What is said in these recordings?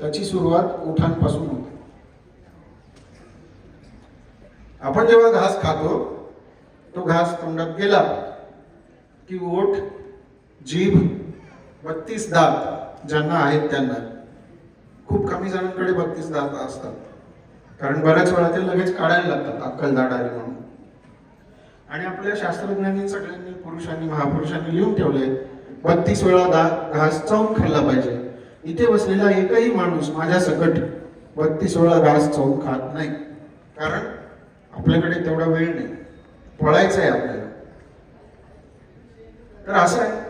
त्याची सुरुवात ओठांपासून होते. आपण जेव्हा घास खातो तो घास तोंडात गेला की ओठ जीभ बत्तीस दात ज्यांना आहेत त्यांना खूप कमी जणांकडे बत्तीस दात असतात. कारण बऱ्याच वेळा ते लगेच काढायला लागतात अक्कल दाढ आली म्हणून. आणि आपल्या शास्त्रज्ञांनी सगळ्यांनी पुरुषांनी महापुरुषांनी लिहून ठेवले बत्तीस वेळा दात घास चावून खाल्ला पाहिजे. इथे बसलेला एकही माणूस माझ्या सकट बत्तीस सोळा घास चौक खात नाही. कारण आपल्याकडे तेवढा वेळ नाही. पळायचं आहे आपल्याला. तर असं आहे.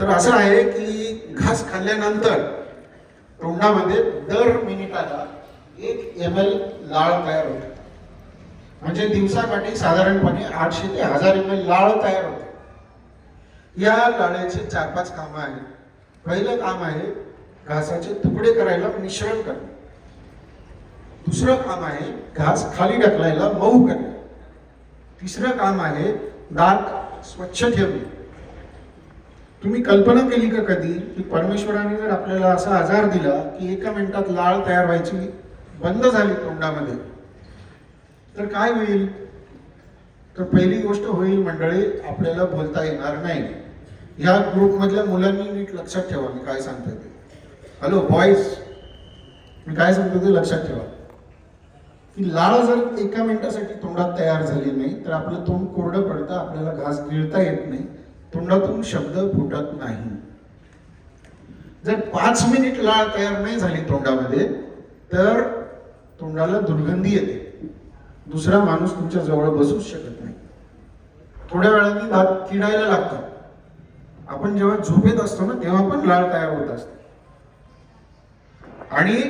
तर असं आहे की घास खाल्ल्यानंतर तोंडामध्ये दर मिनिटाला एक एम एल लाळ तयार होते. म्हणजे दिवसाकाठी साधारणपणे आठशे ते हजार एम एल लाळ तयार होते. या लाळेचे चार पाच कामं आहेत. पहिलं काम आहे घासाचे तुकडे करायला मिश्रण करणे. दुसरं काम आहे घास खाली ढकलायला मऊ करणे. तिसरं काम आहे दात स्वच्छ ठेवणे. तुम्ही कल्पना केली का कधी की परमेश्वराने जर आपल्याला असा आजार दिला की एका मिनिटात लाळ तयार व्हायची बंद झाली तोंडामध्ये? तर काय होईल? तर पहिली गोष्ट होईल मंडळी आपल्याला बोलता येणार नाही. ह्या ग्रुपमधल्या मुलांनी नीट लक्षात ठेवा मी काय सांगतोय ते. हॅलो बॉईज मी काय सांगतो ते लक्षात ठेवा. की लाळ जर एका मिनिटासाठी तोंडात तयार झाली नाही तर आपलं तोंड कोरडं पडतं आपल्याला घास गिळता येत नाही तोंडातून शब्द फुटत नाही. जर पाच मिनिट लाळ तयार नाही झाली तोंडामध्ये तर तोंडाला दुर्गंधी येते. दुसरा माणूस तुमच्या जवळ बसूच शकत नाही. थोड्या वेळाने दात किडायला लागतात. आपण जेव्हा झोपेत असतो ना तेव्हा पण लाळ तयार होत असते. आणि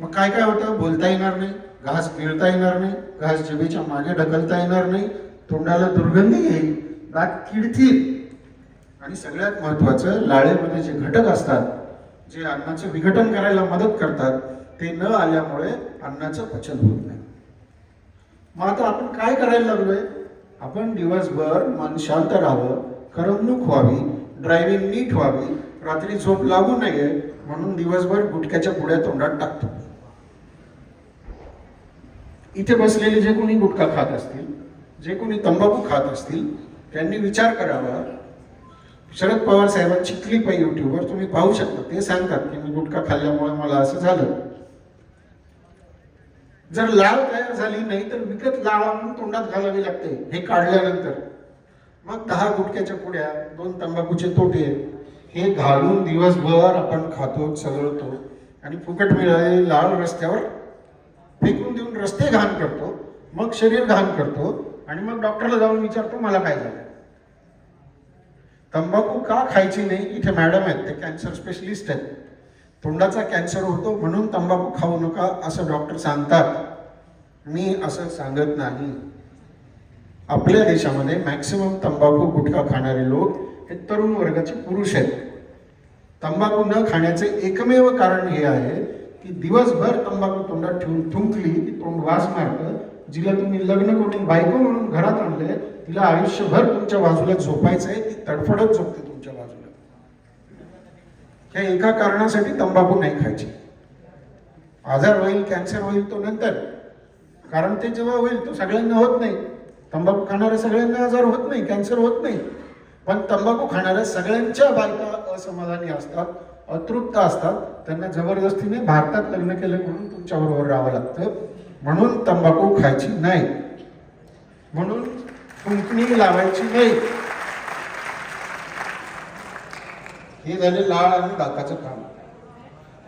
मग काय काय होतं? बोलता येणार नाही घास गिळता येणार नाही घास जिभेच्या मागे ढकलता येणार नाही तोंडाला दुर्गंधी येईल दात किडतील. आणि सगळ्यात महत्वाचं लाळेमध्ये जे घटक असतात जे अन्नाचं विघटन करायला मदत करतात ते न आल्यामुळे अन्नाचं पचन होत नाही. मग आता आपण काय करायला लागलोय? आपण दिवसभर मन शांत राहावं करमणूक व्हावी ड्रायव्हिंग नीट व्हावी रात्री झोप लागू नये म्हणून दिवसभर गुटख्याच्या पुढ्या तोंडात टाकतो. इथे बसलेले जे कोणी गुटखा खात असतील जे कोणी तंबाखू खात असतील त्यांनी विचार करावा. शरद पवार साहेबांची क्लिप आहे युट्यूबवर तुम्ही पाहू शकता. ते सांगतात की मी गुटखा खाल्ल्यामुळे मला असं झालं. जर लाळ तयार झाली नाही तर विकत लाळ आणून तोंडात घालावी लागते. हे काढल्यानंतर. मग दहा गुटक्याच्या पुढ्या दोन तंबाखूचे तोटे हे घालून दिवसभर आपण खातो चघळतो आणि फुकट मिळाले लाल रस्त्यावर फेकून देऊन रस्ते घाण करतो मग शरीर घाण करतो आणि मग डॉक्टरला जाऊन विचारतो मला काय झालं? तंबाखू का खायची नाही? इथे मॅडम आहेत ते कॅन्सर स्पेशलिस्ट आहेत. तोंडाचा कॅन्सर होतो म्हणून तंबाखू खाऊ नका असं डॉक्टर सांगतात. मी असं सांगत नाही. आपल्या देशामध्ये मॅक्सिमम तंबाखू गुटखा खाणारे लोक हे तरुण वर्गाचे पुरुष आहेत. तंबाखू न खाण्याचे एकमेव कारण हे आहे की दिवसभर तंबाखू तोंडात ठेवून थुंकली की तोंड वास मारतं जिला तुम्ही लग्न करून बायको म्हणून घरात आणले तिला आयुष्यभर तुमच्या बाजूला झोपायचं आहे ती तडफडत झोपते तुमच्या बाजूला. त्या एका कारणासाठी तंबाखू नाही खायची. आजार होईल कॅन्सर होईल तो नंतर. कारण ते जेव्हा होईल तो सगळ्यांना होत नाही. तंबाखू खाणाऱ्या सगळ्यांना आजार होत नाही कॅन्सर होत नाही. पण तंबाखू खाणाऱ्या सगळ्यांच्या बायका असमाधानी असतात अतृप्त असतात. त्यांना जबरदस्तीने भारतात लग्न केलं म्हणून तुमच्याबरोबर राहावं लागतं. म्हणून तंबाखू खायची नाही. म्हणून कुंकणी लावायची नाही. हे झाले लाळ आणि दाताचं काम.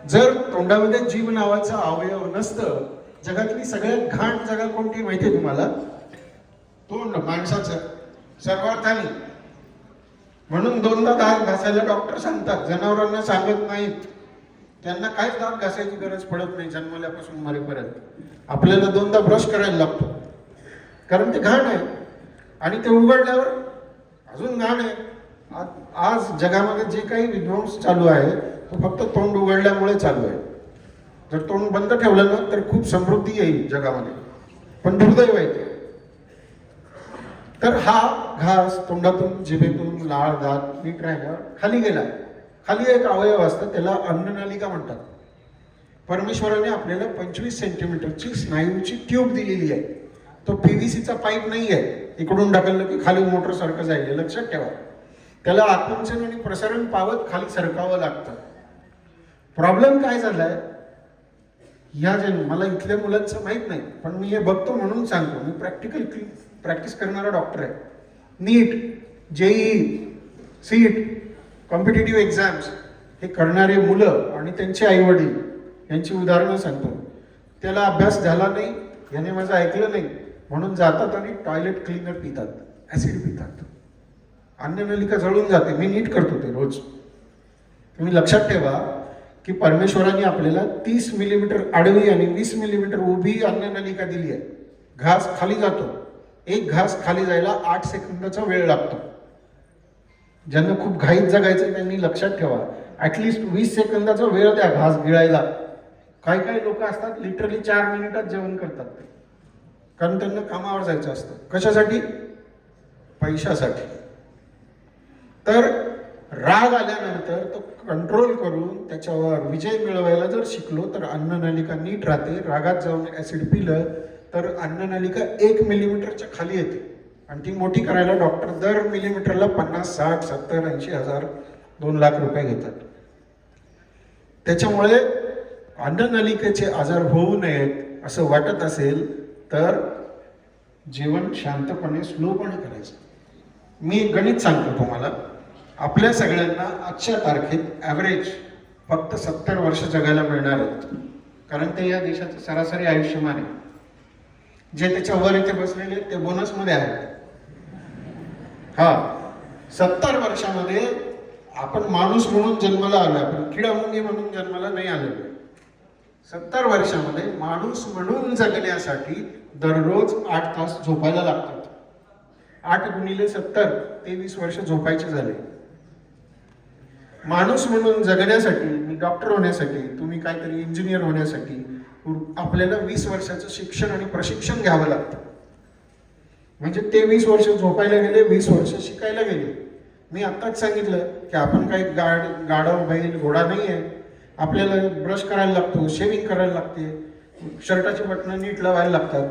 जर तोंडामध्ये जीव नावाचा अवयव नसतं जगातली सगळ्यात घाण जागा कोणती माहिती आहे तुम्हाला? तोंड माणसाचं सर्वार्थाने. म्हणून दोनदा दात घासायला डॉक्टर सांगतात. जनावरांना सांगत नाहीत. त्यांना काहीच दात घासायची गरज पडत नाही जन्मल्यापासून मरेपर्यंत. आपल्याला दोनदा ब्रश करायला लागतो. कारण ते घाण आहे. आणि ते उघडल्यावर अजून घाण आहे. आज जगामध्ये जे काही विध्वंस चालू आहे तो फक्त तोंड उघडल्यामुळे चालू आहे. जर तोंड बंद ठेवलं ना तर खूप समृद्धी येईल जगामध्ये. पण दुर्दैव आहे ते. तर हा घास तोंडातून जिभेतून लाळ दात नीट राहिल्यावर खाली गेला. खाली एक अवयव असतं त्याला अन्ननालिका म्हणतात. परमेश्वराने आपल्याला पंचवीस सेंटीमीटरची स्नायूची ट्यूब दिलेली आहे. तो पी व्ही सीचा पाईप नाही आहे इकडून ढकललं की खाली मोटर सारखं जाईल लक्षात ठेवा. त्याला आकुंचन आणि प्रसारण पावत खाली सरकावं लागतं. प्रॉब्लेम काय झालाय? ह्या जे मला इथल्या मुलांचं माहीत नाही पण मी हे बघतो म्हणून सांगतो. मी प्रॅक्टिकल प्रॅक्टिस करणारा डॉक्टर आहे. NEET JEE CET competitive exams हे करणारे मुलं आणि त्यांचे आईवडील यांची उदाहरणं सांगतो. त्याला अभ्यास झाला नाही याने माझं ऐकलं नाही म्हणून जातात आणि टॉयलेट क्लीनर पितात ॲसिड पितात. अन्ननलिका जळून जाते मी नीट करतो ते रोज. तुम्ही लक्षात ठेवा की परमेश्वराने आपल्याला तीस मिलीमीटर आडवी आणि वीस मिलीमीटर उभी अन्ननलिका दिली आहे. घास खाली जातो. एक घास खाली जायला आठ सेकंदाचा वेळ लागतो. ज्यांना खूप घाईत जगायचं त्यांनी लक्षात ठेवा. ॲटलिस्ट वीस सेकंदाचा वेळ द्या घास गिळायला. काही काही लोक असतात लिटरली चार मिनिटात जेवण करतात. ते कारण त्यांना कामावर जायचं असतं. कशासाठी? पैशासाठी. तर राग आल्यानंतर तो कंट्रोल करून त्याच्यावर विजय मिळवायला जर शिकलो तर अन्ननालिका नीट राहते रागात जाऊन ऍसिड पिलं तर अन्ननलिका एक मिलीमीटरच्या खाली येते. आणि ती मोठी करायला डॉक्टर दर मिलीमीटरला पन्नास साठ सत्तर ऐंशी हजार दोन लाख रुपये घेतात. त्याच्यामुळे अन्ननलिकेचे आजार होऊ नयेत असं वाटत असेल तर जेवण शांतपणे स्लोपणे करायचं. मी गणित सांगतो तुम्हाला. आपल्या सगळ्यांना आजच्या तारखेत ॲव्हरेज फक्त सत्तर वर्ष जगायला मिळणार आहेत. कारण ते या देशाचं सरासरी आयुष्यमान आहे जे त्याच्या वर इथे बसलेले ते बोनसमध्ये आहेत. हा. सत्तर वर्षामध्ये आपण माणूस म्हणून जन्माला आलो आपण किडामुंगी म्हणून जन्माला नाही आलेलो. सत्तर वर्षामध्ये माणूस म्हणून जगण्यासाठी दररोज आठ तास झोपायला लागतात. आठ गुणिले सत्तर तेवीस वर्ष झोपायचे झाले. माणूस म्हणून जगण्यासाठी मी डॉक्टर होण्यासाठी तुम्ही काहीतरी इंजिनियर होण्यासाठी आपल्याला वीस वर्षाचं शिक्षण आणि प्रशिक्षण घ्यावं लागतं. म्हणजे ते वीस वर्ष झोपायला गेले वीस वर्ष शिकायला गेले. मी आत्ताच सांगितलं की आपण काही गाड गाडव बैल घोडा नाही आहे. आपल्याला ब्रश करायला लागतो शेविंग करायला लागते. शर्टाची बटणं नीट लावायला लागतात.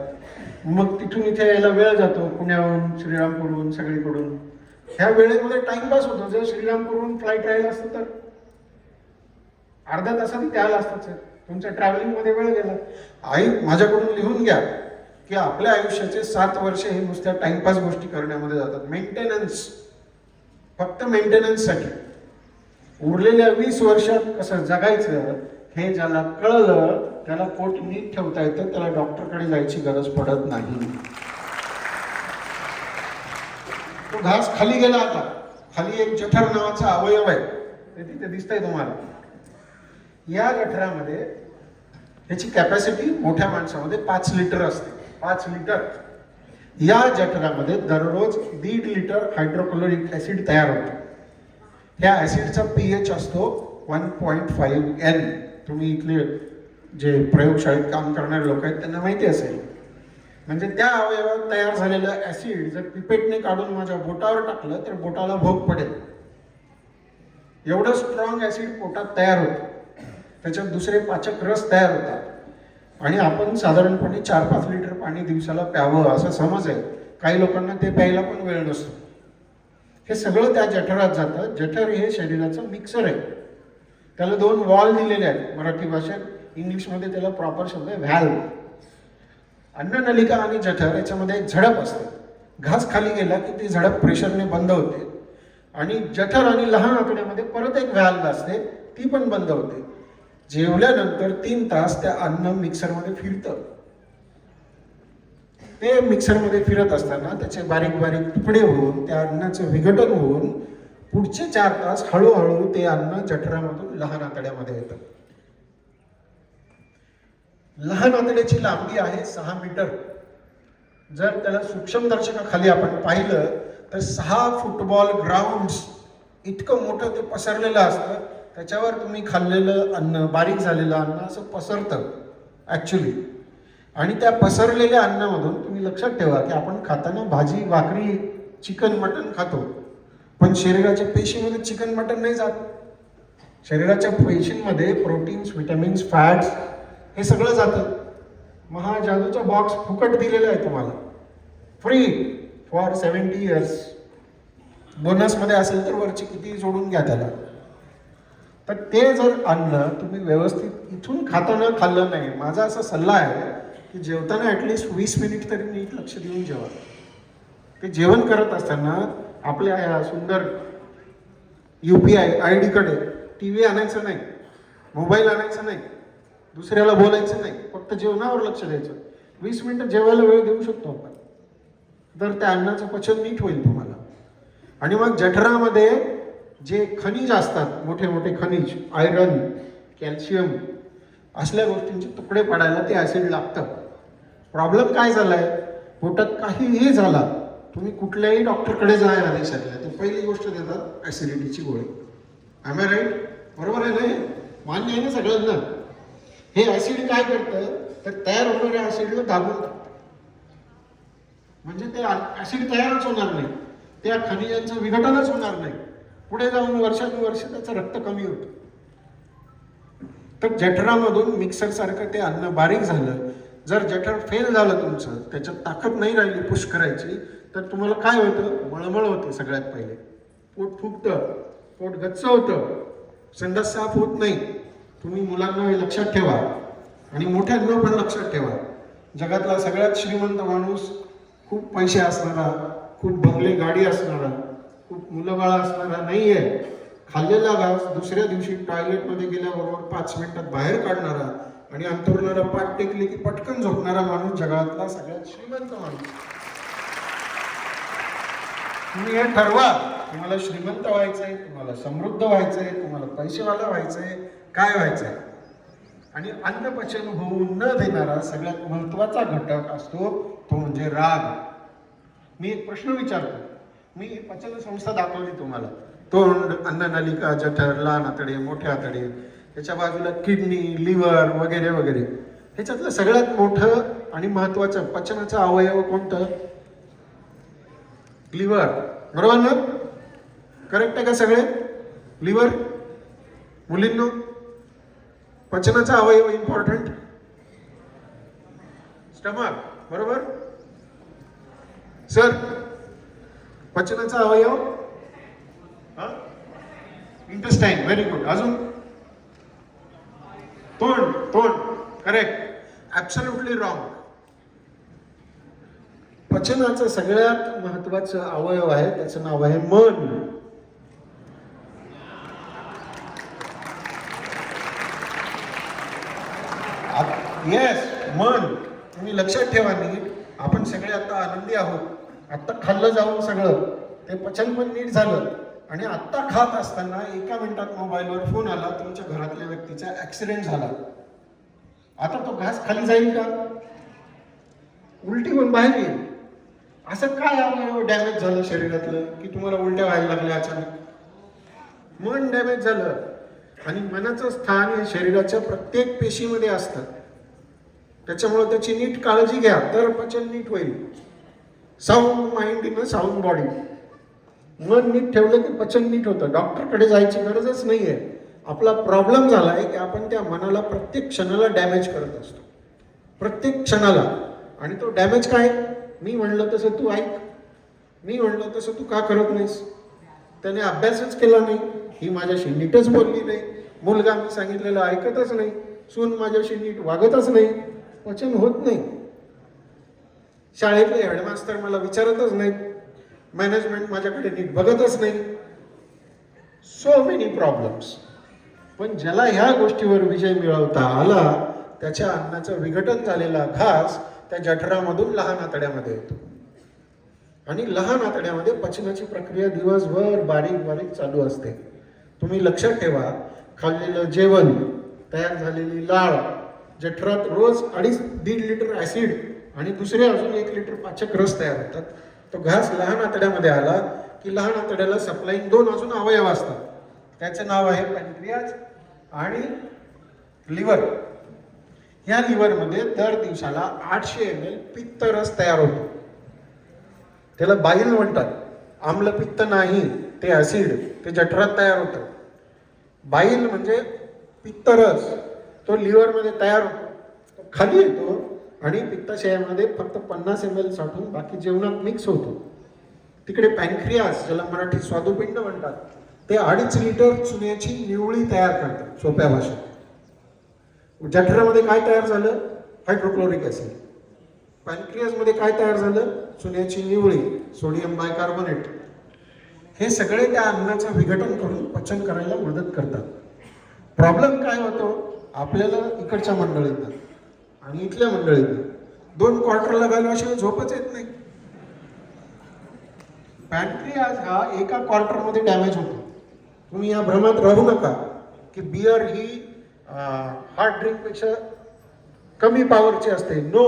मग तिथून इथे यायला वेळ जातो पुण्याहून श्रीरामपूरहून सगळीकडून. ह्या वेळेमध्ये टाइमपास होतो. जर श्रीरामपूरहून फ्लाईट राहिला असतं तर? अर्ध्या तासात इथे आला असतात सर तुमच्या ट्रॅव्हलिंगमध्ये वेळ गेला. आई माझ्याकडून लिहून घ्या की आपल्या आयुष्याचे सात वर्ष हे नुसत्या टाइमपास गोष्टी करण्यामध्ये जातात. मेंटेनन्स फक्त मेंटेनन्ससाठी उरलेल्या वीस वर्षात कसं जगायचं हे ज्याला कळलं त्याला पोट नीट ठेवता येतं त्याला डॉक्टरकडे जायची गरज पडत नाही. तो घास खाली गेला आता. खाली एक जठर नावाचा अवयव आहे. ते तिथे दिसतंय तुम्हाला. या जठरामध्ये त्याची कॅपॅसिटी मोठ्या माणसामध्ये पाच लिटर असते. पाच लिटर या जठरामध्ये दररोज दीड लिटर हायड्रोक्लोरिक ऍसिड तयार होतो. ह्या ऍसिडचा पीएच असतो वन पॉईंट फाईव्ह एन तुम्ही इथले जे प्रयोगशाळेत काम करणारे लोक आहेत त्यांना माहिती असेल. म्हणजे त्या अवयवात तयार झालेलं ऍसिड जर पिपेटने काढून माझ्या बोटावर टाकलं तर बोटाला भोग पडेल. एवढं स्ट्रॉंग ऍसिड पोटात तयार होतं. त्याच्यात दुसरे पाचक रस तयार होतात. आणि आपण साधारणपणे चार पाच लिटर पाणी दिवसाला प्यावं असं समज आहे. काही लोकांना ते प्यायला पण वेळ नसतो. हे सगळं त्या जठरात जातं. जठर हे शरीराचं मिक्सर आहे. त्याला दोन वॉल दिलेले आहेत मराठी भाषेत. इंग्लिशमध्ये त्याला प्रॉपर शब्द आहे व्हॅल्व अन्ननलिका आणि जठर याच्यामध्ये एक झडप असते. घास खाली गेला की ती झडप प्रेशरने बंद होते. आणि जठर आणि लहान आतड्यामध्ये परत एक व्हॅल्व असते. ती पण बंद होते. जेवल्यानंतर तीन तास त्या अन्न मिक्सरमध्ये फिरतं. ते मिक्सरमध्ये फिरत असताना त्याचे बारीक बारीक तुकडे होऊन त्या अन्नाचं विघटन होऊन पुढचे चार तास हळूहळू ते अन्न जठरामधून लहान आतड्यामध्ये येतं. लहान आतड्याची लांबी आहे सहा मीटर. जर त्याला सूक्ष्मदर्शकाखाली आपण पाहिलं तर सहा फुटबॉल ग्राउंड इतकं मोठं ते पसरलेलं असतं त्याच्यावर तुम्ही खाल्लेलं अन्न बारीक झालेलं अन्न असं पसरतं ॲक्च्युली आणि त्या पसरलेल्या अन्नामधून तुम्ही लक्षात ठेवा की आपण खाताना भाजी भाकरी चिकन मटन खातो. पण शरीराच्या पेशीमध्ये चिकन मटन नाही जात. शरीराच्या पेशींमध्ये प्रोटीन्स विटॅमिन्स फॅट्स हे सगळं जातं. मग हा जादूचा बॉक्स फुकट दिलेला आहे तुम्हाला. फ्री फॉर सेवन्टी इयर्स बोनसमध्ये असेल तर वरची किती जोडून घ्या त्याला. तर ते जर आणलं तुम्ही व्यवस्थित इथून खाताना खाल्लं नाही. माझा असा सल्ला आहे की जेवताना ॲटलिस्ट वीस मिनिट तरी नीट लक्ष देऊन जेवा. ते जेवण करत असताना आपल्या ह्या सुंदर यू पी आय आय डीकडे टी व्ही आणायचं नाही मोबाईल आणायचं नाही दुसऱ्याला बोलायचं नाही फक्त जेवणावर लक्ष द्यायचं. वीस मिनिटं जेवायला वेळ देऊ शकतो आपण. तर त्या अन्नाचं पचन नीट होईल तुम्हाला. आणि मग जठरामध्ये जे खनिज असतात मोठे मोठे खनिज आयरन कॅल्शियम असल्या गोष्टींचे तुकडे पडायला ते ॲसिड लागतं. प्रॉब्लेम काय झाला आहे पोटात काहीही झाला तुम्ही कुठल्याही डॉक्टरकडे जा आले देशातल्या ते पहिली गोष्ट देतात ॲसिडिटीची गोळी. आय राईट बरोबर आहे नाही मान्य आहे ना सगळ्यांना? हे ॲसिड काय करतं? तर तयार होणाऱ्या ॲसिडला दाबून म्हणजे ते ॲसिड तयारच होणार नाही. त्या खनिजांचं विघटनच होणार नाही. पुढे जाऊन वर्षानुवर्ष त्याचं रक्त कमी होतं. तर जठरामधून मिक्सर सारखं ते अन्न बारीक झालं. जर जठर फेल झालं तुमचं त्याच्यात ताकद नाही राहिली पुश करायची तर तुम्हाला काय होतं? मळमळ होते सगळ्यात पहिले. पोट फुगतं पोट गच्च होतं. संडास साफ होत नाही. तुम्ही मुलांना हे लक्षात ठेवा. आणि मोठ्यांना पण लक्षात ठेवा. जगातला सगळ्यात श्रीमंत माणूस खूप पैसे असणारा खूप बंगले गाडी असणारा खूप मुलं बाळा असणारा नाही आहे खाल्लेला घास दुसऱ्या दिवशी टॉयलेटमध्ये गेल्याबरोबर पाच मिनिटात बाहेर काढणारा आणि अंतरुणाला पाठ टेकली की पटकन झोपणारा माणूस जगातला सगळ्यात श्रीमंत माणूस. तुम्ही हे ठरवा. तुम्हाला श्रीमंत व्हायचंय तुम्हाला समृद्ध व्हायचंय तुम्हाला पैसेवाला व्हायचंय काय व्हायचंय? आणि अन्नपचन होऊन न देणारा सगळ्यात महत्त्वाचा घटक असतो तो म्हणजे राग. मी एक प्रश्न विचारतो. मी पचन संस्था दाखवली तुम्हाला. तोंड अन्ननलिका जठर लहान आतडे मोठे आतडे त्याच्या बाजूला किडनी लिव्हर वगैरे वगैरे. ह्याच्यातलं सगळ्यात मोठं आणि महत्वाचं पचनाचं अवयव कोणतं? लिव्हर. बरोबर ना? करेक्ट आहे का सगळे? लिव्हर? मुलींनो पचनाचा अवयव इम्पॉर्टंट स्टमक बरोबर? सर पचनाचा अवयव? इंटरेस्टाईन व्हेरी गुड अजून? तोंड तोंड. करेक्ट ऍब्सल्युटली रॉंग पचनाचं सगळ्यात महत्वाचं अवयव आहे त्याचं नाव आहे मन. येस मन. तुम्ही लक्षात ठेवा नीट आपण सगळे आता आनंदी आहोत. आत्ता खाल्लं जाऊन सगळं ते पचन पण नीट झालं. आणि आत्ता खात असताना एका मिनिटात मोबाईलवर फोन आला तुमच्या घरातल्या व्यक्तीचा ऍक्सिडेंट झाला. आता तो घास खाली जाईल का? उलटी होऊन बाहेर येईल. असं काय अवयव डॅमेज झालं शरीरातलं की तुम्हाला उलट्या व्हायला लागल्या अचानक? मन डॅमेज झालं. आणि मनाचं स्थान हे शरीराच्या प्रत्येक पेशीमध्ये असतं. त्याच्यामुळे त्याची नीट काळजी घ्या तर पचन नीट होईल. Sound mind in a sound body मन नीट ठेवलं की पचन नीट होतं. डॉक्टरकडे जायची गरजच नाही आहे आपला प्रॉब्लेम झाला आहे की आपण त्या मनाला प्रत्येक क्षणाला डॅमेज करत असतो. प्रत्येक क्षणाला. आणि तो डॅमेज काय? मी म्हणलं तसं तू ऐक. मी म्हणलं तसं तू का करत नाहीस? त्याने अभ्यासच केला नाही. ही माझ्याशी नीटच बोलली नाही. मुलगा मी सांगितलेलं ऐकतच नाही. सून माझ्याशी नीट वागतच नाही. पचन होत नाही. शाळेतले हेडमास्तर मला विचारतच नाहीत. मॅनेजमेंट माझ्याकडे नीट बघतच नाही. सो मेनी प्रॉब्लेम्स पण ज्याला ह्या गोष्टीवर विजय मिळवता आला त्याच्या अन्नाचं विघटन झालेला घास त्या जठरामधून लहान आतड्यामध्ये येतो. आणि लहान आतड्यामध्ये पचनाची प्रक्रिया दिवसभर बारीक बारीक चालू असते. तुम्ही लक्षात ठेवा खाल्लेलं जेवण तयार झालेली लाळ जठरात रोज अडीच दीड लिटर ॲसिड आणि दुसरे अजून एक लिटर पाचक रस तयार होतात. तो घास लहान आतड्यामध्ये आला की लहान आतड्याला सप्लाईंग दोन अजून अवयव असतात. त्याचं नाव आहे पॅन्क्रियाज आणि लिव्हर या लिव्हरमध्ये दर दिवसाला आठशे एम एल पित्त रस तयार होतो. त्याला बाईल म्हणतात आम्लपित्त नाही ते ॲसिड ते जठरात तयार होतं. बाईल म्हणजे पित्तरस तो लिव्हरमध्ये तयार होतो. तो खाली येतो आणि पित्ताशयामध्ये फक्त पन्नास एम एल साठून बाकी जेवणात मिक्स होतो. तिकडे पॅनक्रियास ज्याला मराठी स्वादुपिंड म्हणतात ते अडीच लिटर चुन्याची निवळी तयार करतात सोप्या भाषेत. जठरामध्ये काय तयार झालं? हायड्रोक्लोरिक ॲसिड पॅनक्रियासमध्ये काय तयार झालं? चुन्याची निवळी सोडियम बायकार्बोनेट हे सगळे त्या अन्नाचं विघटन करून पचन करायला मदत करतात. प्रॉब्लेम काय होतो? आपल्याला इकडच्या मंडळींना. आणि इथल्या मंडळींना दोन क्वार्टरला घालवाशिवाय झोपच येत नाही. पॅन्ट्रियाज हा एका क्वार्टरमध्ये डॅमेज होतो. तुम्ही या भ्रमात राहू नका की बियर ही हार्ड ड्रिंकपेक्षा कमी पॉवरची असते. नो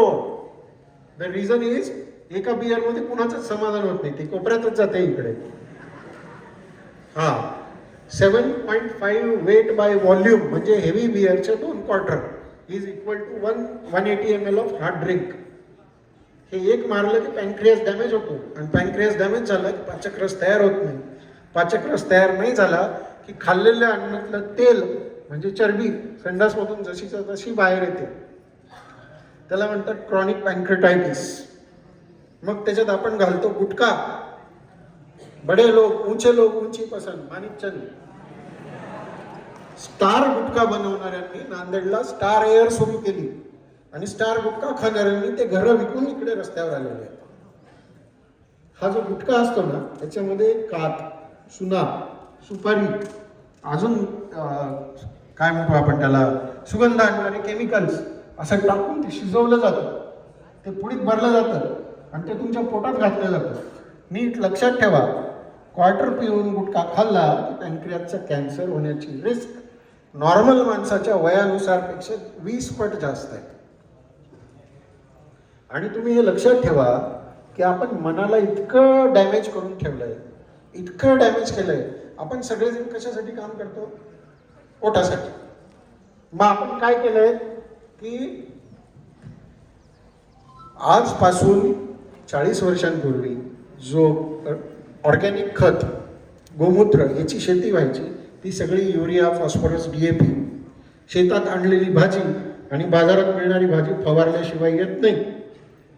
द रिझन इज एका बियरमध्ये कुणाचंच समाधान होत नाही. ते कोपऱ्यातच जाते इकडे. हा. Seven point five weight by volume म्हणजे हेवी बियरचे दोन quarter is equal to one one eighty M L of hard drink हे एक मारलं की पॅनक्रियास डॅमेज होतो. आणि पॅनक्रियास डॅमेज झाला की पाचकरस तयार होत नाही. पाचकरस तयार नाही झाला की खाल्लेल्या अन्नातलं तेल म्हणजे चरबी संडासमधून जशीच्या तशी बाहेर येते. त्याला म्हणतात क्रॉनिक पॅन्क्रेटायटिस मग त्याच्यात आपण घालतो गुटखा. बडे लोक ऊंचे लोक ऊंची पसंत माणिकचंद स्टार गुटखा बनवणाऱ्यांनी नांदेडला स्टार एअर सुरू केली. आणि स्टार गुटखा खाणाऱ्यांनी ते घरं विकून इकडे रस्त्यावर आलेले आहेत. हा जो गुटखा असतो ना त्याच्यामध्ये कात सुना सुपारी अजून काय म्हणतो आपण त्याला सुगंध आणणारे केमिकल्स असं टाकून ते शिजवलं जातं. ते पुढीत भरलं जातं आणि ते तुमच्या पोटात घातलं जातं. नीट लक्षात ठेवा. क्वार्टर पिऊन गुटखा खाल्ला की पॅनक्रियाचा कॅन्सर होण्याची रिस्क. नॉर्मल माणसाच्या वयानुसारपेक्षा वीस पट जास्त आहे. आणि तुम्ही हे लक्षात ठेवा की आपण मनाला इतकं डॅमेज करून ठेवलंय इतकं डॅमेज केलंय. आपण सगळेजण कशासाठी काम करतो? पोटासाठी. मग आपण काय केलंय? की आजपासून चाळीस वर्षांपूर्वी जो ऑर्गॅनिक खत गोमूत्र याची शेती व्हायची. ती सगळी urea phosphorus D A P शेतात आणलेली भाजी आणि बाजारात मिळणारी भाजी फवारल्याशिवाय येत नाही.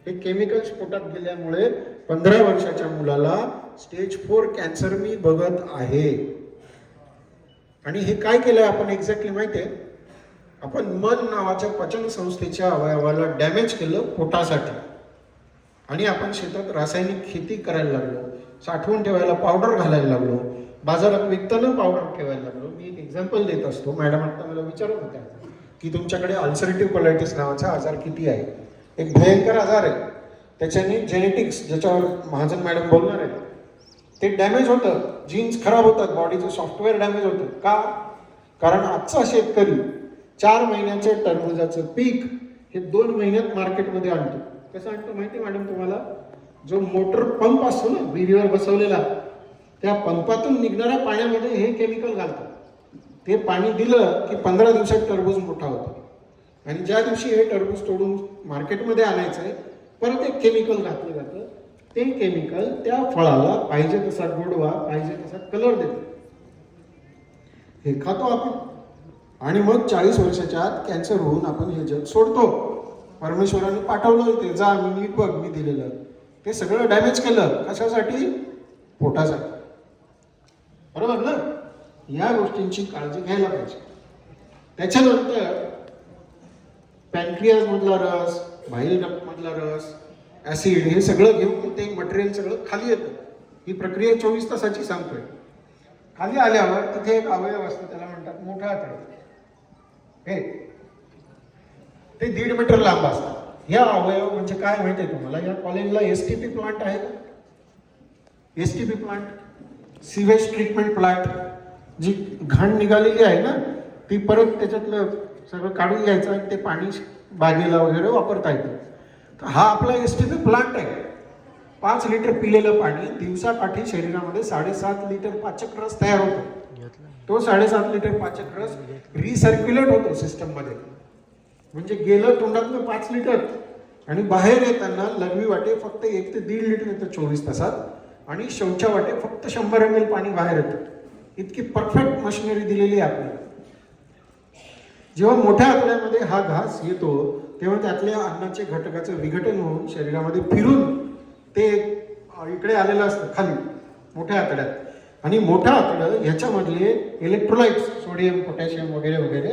हे केमिकल्स पोटात गेल्यामुळे पंधरा वर्षाच्या मुलाला स्टेज फोर कॅन्सर मी बघत आहे. आणि हे काय केलं आपण एक्झॅक्टली माहिती आहे? आपण मन नावाच्या पचन संस्थेच्या अवयवाला डॅमेज केलं पोटासाठी. आणि आपण शेतात रासायनिक शेती करायला लागलो साठवून ठेवायला पावडर घालायला लागलो. बाजारात विकताना पावडर ठेवायला लागलो. मी एक एक्झाम्पल देत असतो. मॅडम आता मला विचारत होत्या की तुमच्याकडे अल्सरेटिव्ह कोलायटिस नावाचा आजार किती आहे? एक भयंकर आजार आहे. त्याच्याने जेनेटिक्स ज्याच्यावर महाजन मॅडम बोलणार आहेत ते डॅमेज होतं. जीन्स खराब होतात. बॉडीचं सॉफ्टवेअर डॅमेज होतं. का? कारण आजचा शेतकरी चार महिन्याच्या टरबुजाचं पीक हे दोन महिन्यात मार्केटमध्ये आणतो. कसं आणतो माहिती आहे मॅडम तुम्हाला? जो मोटर पंप असतो ना विहिरीवर बसवलेला त्या पंपातून निघणाऱ्या पाण्यामध्ये हे केमिकल घालतात. ते पाणी दिलं की पंधरा दिवसात टरबूज मोठा होतो. आणि ज्या दिवशी हे टरबूज तोडून मार्केटमध्ये आणायचं आहे परत एक केमिकल घातलं जातं. ते केमिकल त्या फळाला पाहिजे तसा गोडवा पाहिजे तसा कलर देतो. हे खातो आपण. आणि मग चाळीस वर्षाच्या आत कॅन्सर होऊन आपण हे जग सोडतो. परमेश्वराने पाठवलं ते जा मी नीट बघ मी दिलेलं. ते सगळं डॅमेज केलं. कशासाठी? पोटासाठी. बरोबर ना? या गोष्टींची काळजी घ्यायला पाहिजे. त्याच्यानंतर पॅनक्रियाज मधला रस बाहेर डक्ट मधला रस ॲसिड हे सगळं घेऊन ते मटेरियल सगळं खाली येतं. ही प्रक्रिया चोवीस तासाची सांगतोय. खाली आल्यावर तिथे एक अवयव असतो त्याला म्हणतात मोठा आतडा. हे. ते दीड मीटर लांब असतात या अवयव म्हणजे काय माहिती आहे तुम्हाला? या कॉलेजला एस टी पी प्लांट आहे का? S T P plant sewage treatment plant जी घाण निघालेली आहे ना ती परत त्याच्यातलं सगळं काढून घ्यायचं आणि ते पाणी बागेला वगैरे वापरता येतं. तर हा आपला एस टी पी प्लांट आहे. पाच लिटर पिलेलं पाणी दिवसाकाठी शरीरामध्ये साडेसात लिटर पाचक रस तयार होतो. तो साडेसात लिटर पाचक रस रिसर्क्युलेट होतो सिस्टममध्ये म्हणजे गेलं तोंडातलं पाच लिटर आणि बाहेर येताना लघवी वाटे फक्त एक ते दीड लिटर येतं चोवीस तासात. आणि शौचा वाटे फक्त शंभर एम एल पाणी बाहेर येतं. इतकी परफेक्ट मशिनरी दिलेली आहे आपल्याला जेव्हा मोठ्या आतड्यामध्ये हा घास येतो तेव्हा त्यातल्या अन्नाचे घटकाचं विघटन होऊन शरीरामध्ये फिरून ते इकडे आलेलं असतं खाली मोठ्या आतड्यात. आणि मोठा आतडं ह्याच्यामधले इलेक्ट्रोलाइट्स सोडियम पोटॅशियम वगैरे वगैरे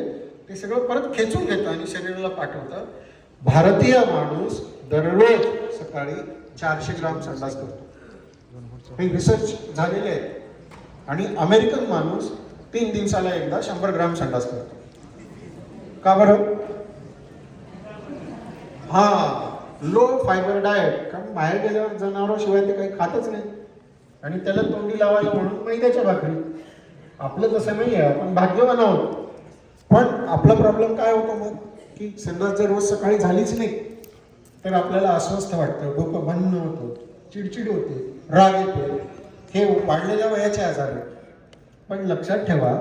ते सगळं परत खेचून घेतं आणि शरीराला पाठवतं. भारतीय माणूस दररोज सकाळी चारशे ग्राम संडास करतो. हे रिसर्च झालेले आहेत. आणि अमेरिकन माणूस तीन दिवसाला एकदा शंभर ग्राम संडास करतो. का बरं? हा लो फायबर डाएट कारण बाहेर गेल्यावर जनावराशिवाय ते काही खातच नाही. आणि त्याला तोंडी लावायला म्हणून मैद्याच्या भाकरी. आपलं तसं नाही आहे आपण भाग्यवान आहोत. पण आपला प्रॉब्लेम काय होतो मग? की संडास जर रोज सकाळी झालीच नाही तर आपल्याला अस्वस्थ वाटतं डोकं बंद होतं चिडचिड होते. राग येतो हे वाढलेल्या वयाचे आजार आहेत. पण लक्षात ठेवा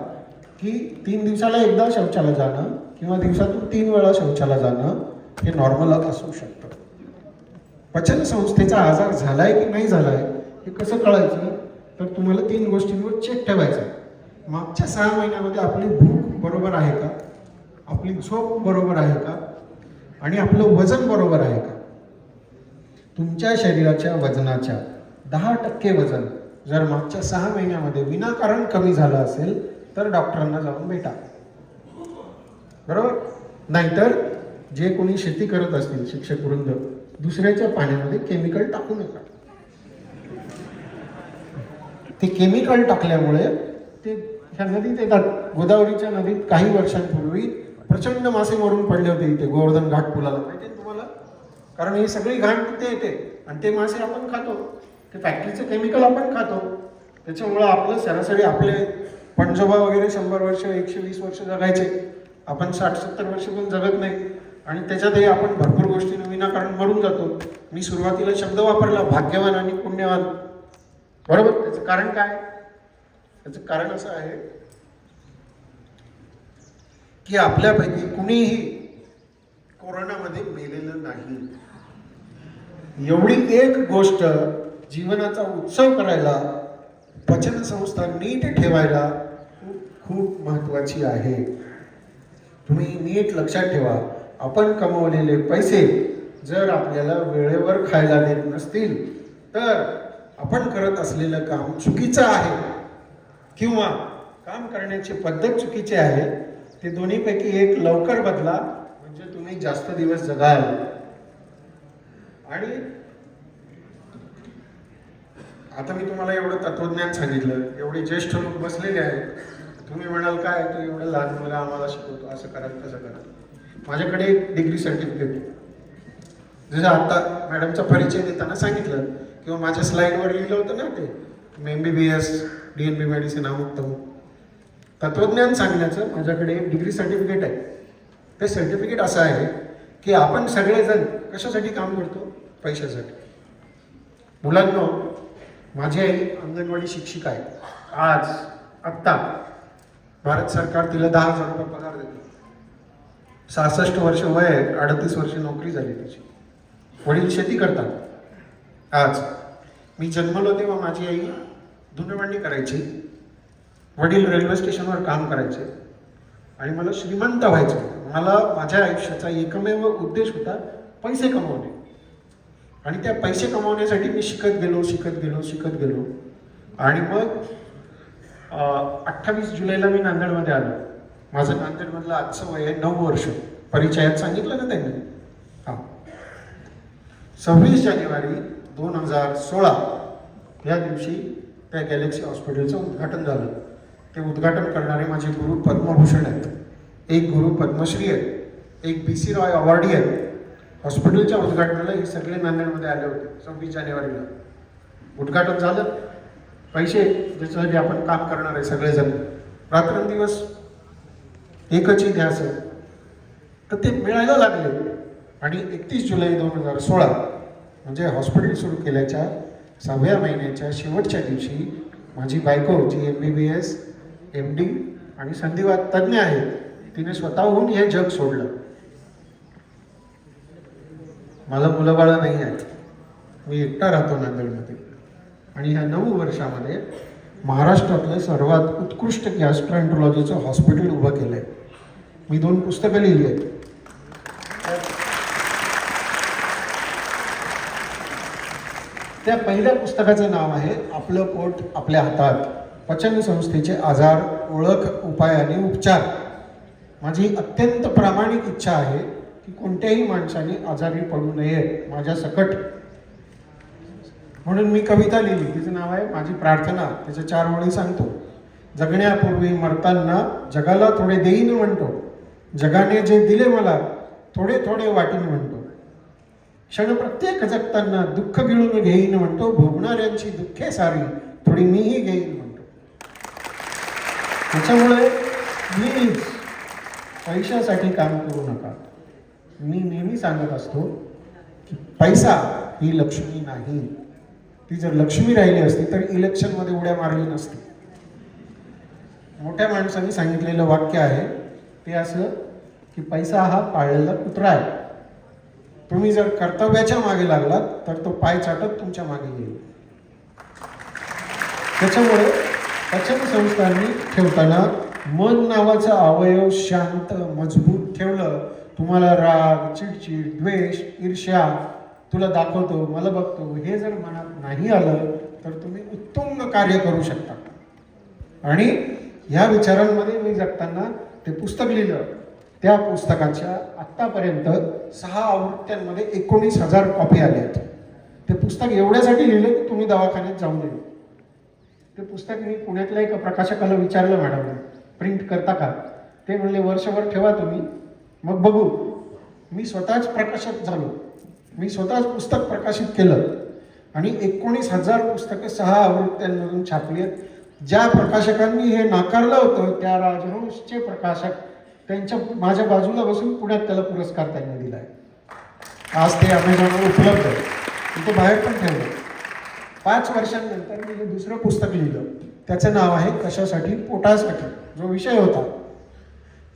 की तीन दिवसाला एकदा शौचाला जाणं किंवा दिवसातून तीन वेळा शौचाला जाणं हे नॉर्मल असू शकतं. पचन संस्थेचा आजार झालाय की नाही झालाय हे कसं कळायचं? तर तुम्हाला तीन गोष्टींवर चेक ठेवायचं आहे. मागच्या सहा महिन्यामध्ये आपली भूक बरोबर आहे का? आपली झोप बरोबर आहे का? आणि आपलं वजन बरोबर आहे का? तुमच्या शरीराच्या वजनाच्या दहा टक्के वजन जर मागच्या सहा महिन्यामध्ये विनाकारण कमी झालं असेल तर डॉक्टरांना जाऊन भेटा. बरोबर? नाहीतर जे कोणी शेती करत असतील शिक्षक वृंद दुसऱ्याच्या पाण्यामध्ये केमिकल टाकू नका. ते केमिकल टाकल्यामुळे ते ह्या नदीत येतात. गोदावरीच्या नदीत काही वर्षांपूर्वी प्रचंड मासे मरून पडले होते इथे गोवर्धन घाट पुलाला. माहिती तुम्हाला? कारण ही सगळी घाण तिथे येते आणि ते मासे आपण खातो. ते फॅक्टरीचं केमिकल आपण खातो. त्याच्यामुळं आपलं सरासरी आपले पणजोबा वगैरे शंभर वर्ष एकशे वीस वर्ष जगायचे. आपण साठ सत्तर वर्ष पण जगत नाही. आणि त्याच्यातही आपण भरपूर गोष्टी विनाकारण मरून जातो. मी सुरुवातीला शब्द वापरला भाग्यवान आणि पुण्यवान. बरोबर? त्याचं कारण काय? त्याचं कारण असं आहे की आपल्यापैकी कुणीही कोरोनामध्ये मेलेलं नाही. एवढी एक गोष्ट जीवनाचा उत्सव करायला पचन संस्था नीट ठेवायला खूप खूप महत्वाची आहे. तुम्ही नीट लक्षात ठेवा. आपण कमवलेले पैसे जर आपल्याला वेळेवर खायला देत नसतील तर आपण करत असलेलं काम चुकीचं आहे. किंवा काम करण्याची पद्धत चुकीची आहे. ते दोन्हीपैकी एक लवकर बदला म्हणजे तुम्ही जास्त दिवस जगाल. आणि आता मी तुम्हाला एवढं तत्वज्ञान सांगितलं एवढे ज्येष्ठ लोक बसलेले आहेत. तुम्ही म्हणाल काय? तू एवढं लहान मुलं आम्हाला शिकवतो असं करा तसं करा. माझ्याकडे एक डिग्री सर्टिफिकेट जसं आता मॅडमचा परिचय देताना सांगितलं किंवा माझ्या स्लाईडवर लिहिलं होतं ना ते M B B S D N B medicine अमुक तमुक. तत्वज्ञान सांगण्याचं माझ्याकडे एक डिग्री सर्टिफिकेट आहे. ते सर्टिफिकेट असं आहे की आपण सगळेजण कशासाठी काम करतो? पैशासाठी. मुलांना माझी आई अंगणवाडी शिक्षिका आहेत. आज आत्ता भारत सरकार तिला दहा हजार रुपये पगार देतो. सहासष्ट वर्ष वय आहे अडतीस वर्ष नोकरी झाली त्याची वडील शेती करतात. आज मी जन्मलो तेव्हा माझी आई धुनमांडी करायची. वडील रेल्वे स्टेशनवर काम करायचे. आणि मला श्रीमंत व्हायचं मला माझ्या आयुष्याचा एकमेव उद्देश होता पैसे कमवणे. आणि त्या पैसे कमावण्यासाठी मी शिकत गेलो शिकत गेलो शिकत गेलो. आणि मग अठ्ठावीस जुलैला मी नांदेडमध्ये आलो. माझं नांदेडमधलं आजचं वय आहे नऊ वर्ष. परिचयात सांगितलं ना त्यांनी. हां. सव्वीस जानेवारी दोन हजार सोळा या दिवशी त्या गॅलेक्सी हॉस्पिटलचं उद्घाटन झालं. ते उद्घाटन करणारे माझे गुरु पद्मभूषण आहेत. एक गुरु पद्मश्री आहेत. एक बी सी रॉय अवॉर्डी आहेत. हॉस्पिटलच्या उद्घाटनाला हे सगळे नांदेडमध्ये आले होते सव्वीस जानेवारीला. उद्घाटन झालं. पैसे ज्याच्यासाठी आपण काम करणार आहे सगळेजण. रात्रंदिवस एकच ध्यास तर ते मिळायला लागले. आणि एकतीस जुलै दोन हजार सोळा म्हणजे हॉस्पिटल सुरू केल्याच्या सहाव्या महिन्याच्या शेवटच्या दिवशी माझी बायको जी M B B S M D आणि संधिवात तज्ज्ञ आहे तिने स्वतःहून हे जग सोडलं. मला मुलं बाळं नाही आहेत. मी एकटा राहतो नांदेडमध्ये. आणि ह्या नऊ वर्षामध्ये महाराष्ट्रातलं सर्वात उत्कृष्ट गॅस्ट्रोएंट्रोलॉजीचं हॉस्पिटल उभं केलं आहे मी दोन पुस्तकं लिहिली आहेत. त्या पहिल्या पुस्तकाचं नाव आहे आपलं पोट आपल्या हातात. पचन संस्थेचे आजार ओळख उपाय आणि उपचार. माझी अत्यंत प्रामाणिक इच्छा आहे की कोणत्याही माणसाने आजारी पडू नये माझ्या सकट. म्हणून मी कविता लिहिली. तिचं नाव आहे माझी प्रार्थना. त्याच्या चार ओळी सांगतो. जगण्यापूर्वी मरताना जगाला थोडे देईन म्हणतो. जगाने जे दिले मला थोडे थोडे वाटीन म्हणतो. क्षण प्रत्येक जगताना दुःख गिळून घेईन म्हणतो. भोगणाऱ्यांची दुःखे सारी थोडी मीही घेईन म्हणतो. त्याच्यामुळे प्लीज पैशासाठी काम करू नका. मी नेहमी सांगत असतो की पैसा ही लक्ष्मी नाही. ती जर लक्ष्मी राहिली असती तर इलेक्शनमध्ये उड्या मारली नसती. मोठ्या माणसांनी सांगितलेलं वाक्य आहे ते असं की पैसा हा पाळलेला कुत्रा आहे. तुम्ही जर कर्तव्याच्या मागे लागलात तर तो पाय चाटत तुमच्या मागे येईल. त्याच्यामुळे पचन संस्थांनी ठेवताना मन नावाचा अवयव शांत मजबूत ठेवलं तुम्हाला राग चिडचिड द्वेष ईर्ष्या तुला दाखवतो मला बघतो हे जर मनात नाही आलं तर तुम्ही उत्तुंग कार्य करू शकता. आणि ह्या विचारांमध्ये मी जगताना ते पुस्तक लिहिलं. त्या पुस्तकाच्या आत्तापर्यंत सहा आवृत्त्यांमध्ये एकोणीस हजार कॉपी आल्या आहेत. ते पुस्तक एवढ्यासाठी लिहिलं की तुम्ही दवाखान्यात जाऊ नये ते पुस्तक मी पुण्यातल्या एका प्रकाशकाला विचारलं मॅडम प्रिंट करता का? ते म्हणले वर्षभर ठेवा तुम्ही. मग बघू. मी स्वतःच प्रकाशक झालो. मी स्वतःच पुस्तक प्रकाशित केलं. आणि एकोणीस हजार पुस्तकं सहा आवृत्त्यांमधून छापली आहेत. ज्या प्रकाशकांनी हे नाकारलं होतं त्या राजहंशचे प्रकाशक त्यांच्या माझ्या बाजूला बसून पुण्यात त्याला पुरस्कार त्यांनी दिला आहे आज ते अमेझॉनवर उपलब्ध आहे ते बाहेर पण ठेवलं. पाच वर्षांनंतर मी हे दुसरं पुस्तक लिहिलं. त्याचं नाव आहे कशासाठी? पोटासाठी. जो विषय होता.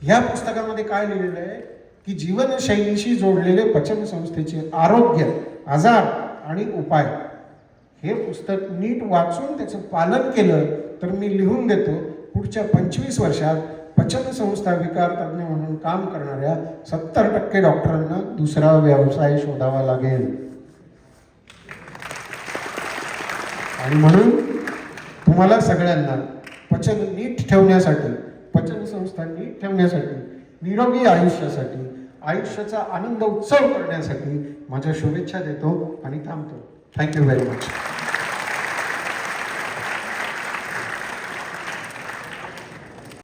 ह्या पुस्तकामध्ये काय लिहिलेलं आहे? की जीवनशैलीशी जोडलेले पचन संस्थेचे आरोग्य आजार आणि उपाय. हे पुस्तक नीट वाचून त्याचं पालन केलं तर मी लिहून देतो पुढच्या पंचवीस वर्षात पचन संस्था विकार तज्ज्ञ म्हणून काम करणाऱ्या सत्तर टक्के डॉक्टरांना दुसरा व्यवसाय शोधावा लागेल. आणि म्हणून तुम्हाला सगळ्यांना पचन नीट ठेवण्यासाठी पचन संस्थांनी ठेवण्यासाठी निरोगी आयुष्यासाठी आयुष्याचा आनंद उत्सव करण्यासाठी माझ्या शुभेच्छा देतो आणि थांबतो. Thank you very much